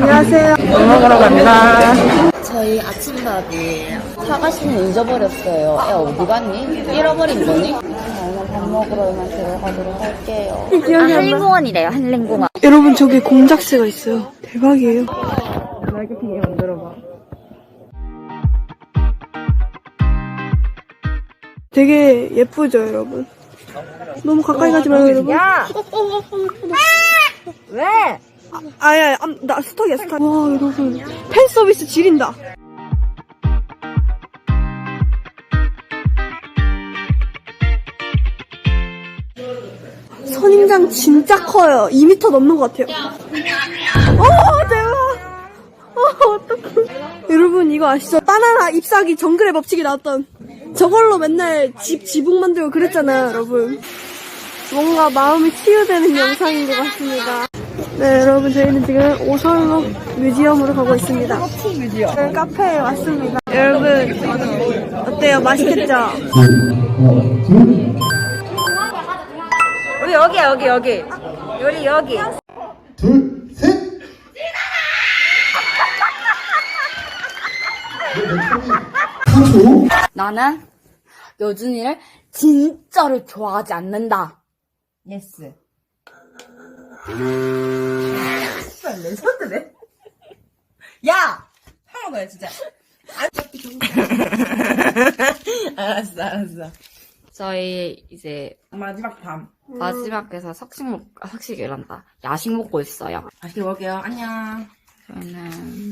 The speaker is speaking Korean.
안녕하세요. 밥 먹으러 갑니다. 저희 아침밥이에요. 사과씨는 잊어버렸어요. 야, 어디 갔니? 잃어버린 거니? 저는 밥 먹으러 이만 들어가도록 할게요. 기억이 아, 안 나. 한림공원이래요, 한림공원. 여러분 저기 공작새가 있어요. 대박이에요. 날개피게 만들어봐. 되게 예쁘죠, 여러분? 너무 가까이 가지 마요, 여러분. 야! 왜? 아야, 아, 나 스톡이야, 스톡. 와, 여러분. 팬 서비스 지린다. 선인장 진짜 커요. 2m 넘는 것 같아요. 어, 대박. 어, 어떡해. 여러분, 이거 아시죠? 바나나 잎사귀 정글의 법칙이 나왔던 저걸로 맨날 집, 지붕 만들고 그랬잖아요, 여러분. 뭔가 마음이 치유되는 영상인 것 같습니다. 네, 여러분, 저희는 지금 오설록 뮤지엄으로 가고 있습니다. 네, 카페에 왔습니다. 여러분, 어때요? 맛있겠죠? 우리 여기야, 여기, 여기. 우리 여기. 둘, 셋! 나는 여준이를 진짜로 좋아하지 않는다. 예스. 내 손드네. 야! 하는 거야, 진짜. 알았어, 알았어. 저희 이제 마지막 밤. 마지막에서 석식 먹, 석식이란다. 야식 먹고 있어요. 맛있게 먹을게요. 안녕. 저희는